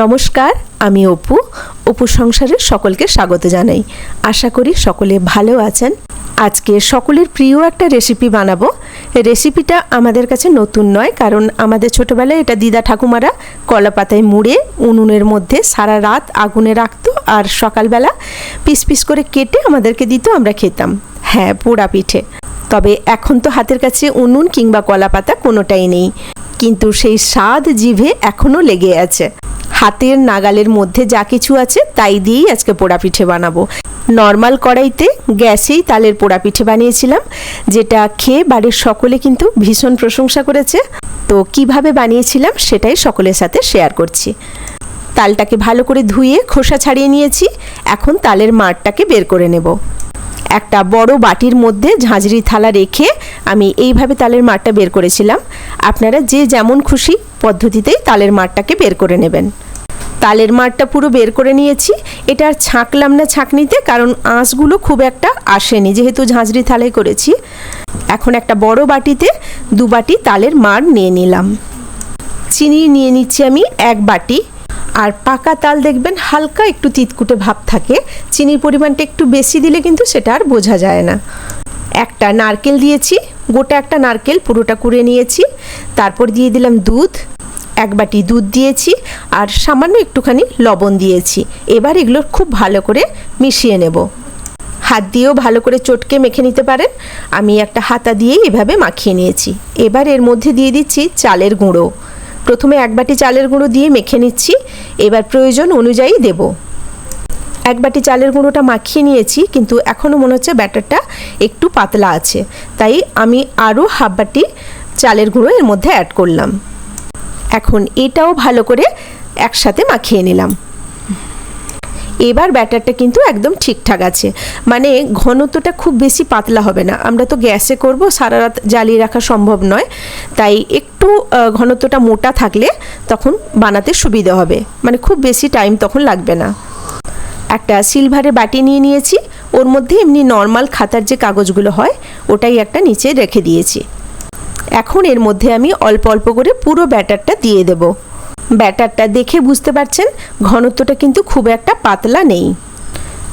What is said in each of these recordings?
নমস্কার, আমি অপু। অপু সংসারের সকলকে স্বাগত জানাই। আশা করি সকলে ভালো আছেন। আজকে সকলের প্রিয় একটা রেসিপি বানাবো। রেসিপিটা আমাদের কাছে নতুন নয়, কারণ আমাদের ছোটোবেলায় এটা দিদা ঠাকুমারা কলা পাতায় মুড়ে উনুনের মধ্যে সারা রাত আগুনে রাখতো আর সকালবেলা পিস পিস করে কেটে আমাদেরকে দিত, আমরা খেতাম। হ্যাঁ পোড়া পিঠে। তবে এখন তো হাতের কাছে উনুন কিংবা কলা পাতা কোনোটাই নেই। কিন্তু সেই স্বাদ জিভে এখনও লেগে আছে। হাতের নাগালের মধ্যে যা কিছু আছে তাই দিয়েই আজকে পোড়া পিঠে বানাবো। নর্মাল কড়াইতে গ্যাসেই তালের পোড়া পিঠে বানিয়েছিলাম, যেটা খেয়ে বাড়ির সকলে কিন্তু ভীষণ প্রশংসা করেছে। তো কীভাবে বানিয়েছিলাম সেটাই সকলের সাথে শেয়ার করছি। তালটাকে ভালো করে ধুয়ে খোসা ছাড়িয়ে নিয়েছি, এখন তালের মাঠটাকে বের করে নেব। একটা বড় বাটির মধ্যে ঝাঁঝরি থালা রেখে আমি এইভাবে তালের মাঠটা বের করেছিলাম। আপনারা যে যেমন খুশি পদ্ধতিতেই তালের মাঠটাকে বের করে নেবেন। তালের মাঠটা পুরো বের করে নিয়েছি। এটা আর ছাঁকলাম না ছাঁকনিতে, কারণ আঁশগুলো খুব একটা আসেনি, যেহেতু ঝাঁঝরি থালে করেছি। এখন একটা বড় বাটিতে দু বাটি তালের মাঠ নিয়ে নিলাম। চিনি নিয়ে নিচ্ছি আমি এক বাটি। আর পাকা তাল দেখবেন হালকা একটু তিতকুটে ভাব থাকে, চিনির পরিমাণটা একটু বেশি দিলে কিন্তু সেটা আর বোঝা যায় না। একটা নারকেল দিয়েছি, গোটা একটা নারকেল পুরোটা কুড়ে নিয়েছি। তারপর দিয়ে দিলাম দুধ। এক বাটি দুধ দিয়েছি আর সামান্য একটুখানি লবণ দিয়েছি। এবার এগুলো খুব ভালো করে মিশিয়ে নেব। হাত দিয়েও ভালো করে চটকে মেখে নিতে পারেন। আমি একটা হাতা দিয়েই এভাবে মাখিয়ে নিয়েছি। এবার এর মধ্যে দিয়ে দিচ্ছি চালের গুঁড়ো। প্রথমে এক বাটি চালের গুঁড়ো দিয়ে মেখে নিচ্ছি। এবার প্রয়োজন অনুযায়ী দেব। এক বাটি চালের গুঁড়োটা মাখিয়ে নিয়েছি, কিন্তু এখনও মনে হচ্ছে ব্যাটারটা একটু পাতলা আছে। তাই আমি আরও হাফ বাটি চালের গুঁড়ো এর মধ্যে অ্যাড করলাম। এখন এটাও ভালো করে একসাথে মাখিয়ে নিলাম। এবার ব্যাটারটা কিন্তু একদম ঠিকঠাক আছে। মানে ঘনত্বটা খুব বেশি পাতলা হবে না। আমরা তো গ্যাসে করব, সারা রাত জ্বালিয়ে রাখা সম্ভব নয়। তাই একটু ঘনত্বটা মোটা থাকলে তখন বানাতে সুবিধা হবে। মানে খুব বেশি টাইম তখন লাগবে না। একটা সিলভারের বাটি নিয়ে নিয়েছি। ওর মধ্যে এমনি নর্মাল খাতার যে কাগজগুলো হয়, ওটাই একটা নিচে রেখে দিয়েছি। এখন এর মধ্যে আমি অল্প অল্প করে পুরো ব্যাটারটা দিয়ে দেব। ব্যাটারটা দেখে বুঝতে পারছেন, ঘনত্বটা কিন্তু খুব একটা পাতলা নেই।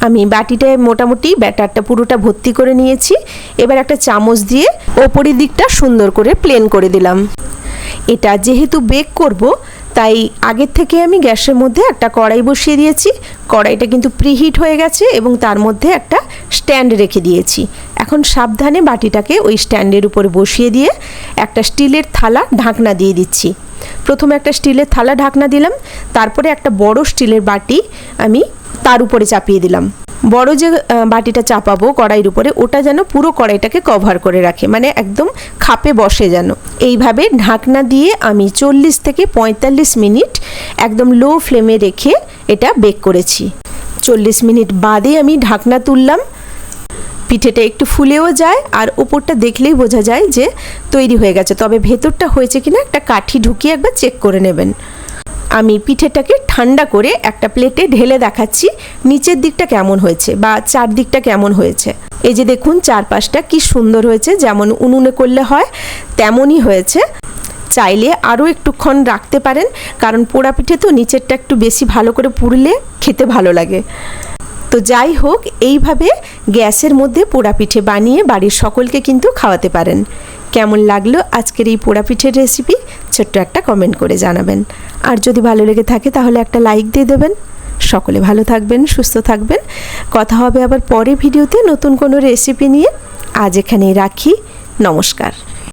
আমি বাটিটায় মোটামুটি ব্যাটারটা পুরোটা ভর্তি করে নিয়েছি। এবার একটা চামচ দিয়ে ওপরের দিকটা সুন্দর করে প্লেন করে দিলাম। এটা যেহেতু বেক করব তাই আগের থেকে আমি গ্যাসের মধ্যে একটা কড়াই বসিয়ে দিয়েছি। কড়াইটা কিন্তু প্রিহিট হয়ে গেছে এবং তার মধ্যে একটা স্ট্যান্ড রেখে দিয়েছি। এখন সাবধানে বাটিটাকে ওই স্ট্যান্ডের উপরে বসিয়ে দিয়ে একটা স্টিলের থালা ঢাকনা দিয়ে দিচ্ছি। প্রথমে একটা স্টিলের থালা ঢাকনা দিলাম, তারপরে একটা বড় স্টিলের বাটি আমি তার উপরে চাপিয়ে দিলাম। বড় যে বাটিটা চাপাবো কড়াইয়ের উপরে, ওটা যেন পুরো কড়াইটাকে কভার করে রাখে মানে একদম খাপে বসে যেন। এইভাবে ঢাকনা দিয়ে আমি চল্লিশ থেকে পঁয়তাল্লিশ মিনিট একদম লো ফ্লেমে রেখে এটা বেক করেছি। চল্লিশ মিনিট বাদে আমি ঢাকনা তুললাম। পিঠেটা একটু ফুলেও যায়, আর ওপরটা দেখলেই বোঝা যায় যে তৈরি হয়ে গেছে। তবে ভেতরটা হয়েছে কিনা, একটা কাঠি ঢুকিয়ে একবার চেক করে নেবেন। আমি পিঠেটাকে ঠান্ডা করে একটা প্লেটে ঢেলে দেখাচ্ছি, নিচের দিকটা কেমন হয়েছে বা চারদিকটা কেমন হয়েছে। এই যে দেখুন, চারপাশটা কি সুন্দর হয়েছে, যেমন উনুনে করলে হয়, তেমনই হয়েছে। চাইলে আরও একটুক্ষণ রাখতে পারেন, কারণ পোড়া পিঠে তো নিচেরটা একটু বেশি ভালো করে পুড়লে খেতে ভালো লাগে। তো যাই হোক, এইভাবে গ্যাসের মধ্যে পোড়া পিঠে বানিয়ে বাড়ির সকলকে কিন্তু খাওয়াতে পারেন। কেমন লাগল আজকের এই পোড়া পিঠের রেসিপি ছোট্ট একটা কমেন্ট করে জানাবেন। আর যদি ভালো লেগে থাকে তাহলে একটা লাইক দিয়ে দেবেন। সকলে ভালো থাকবেন, সুস্থ থাকবেন। কথা হবে আবার পরে ভিডিওতে নতুন কোনো রেসিপি নিয়ে। আজ এখানেই রাখি। নমস্কার।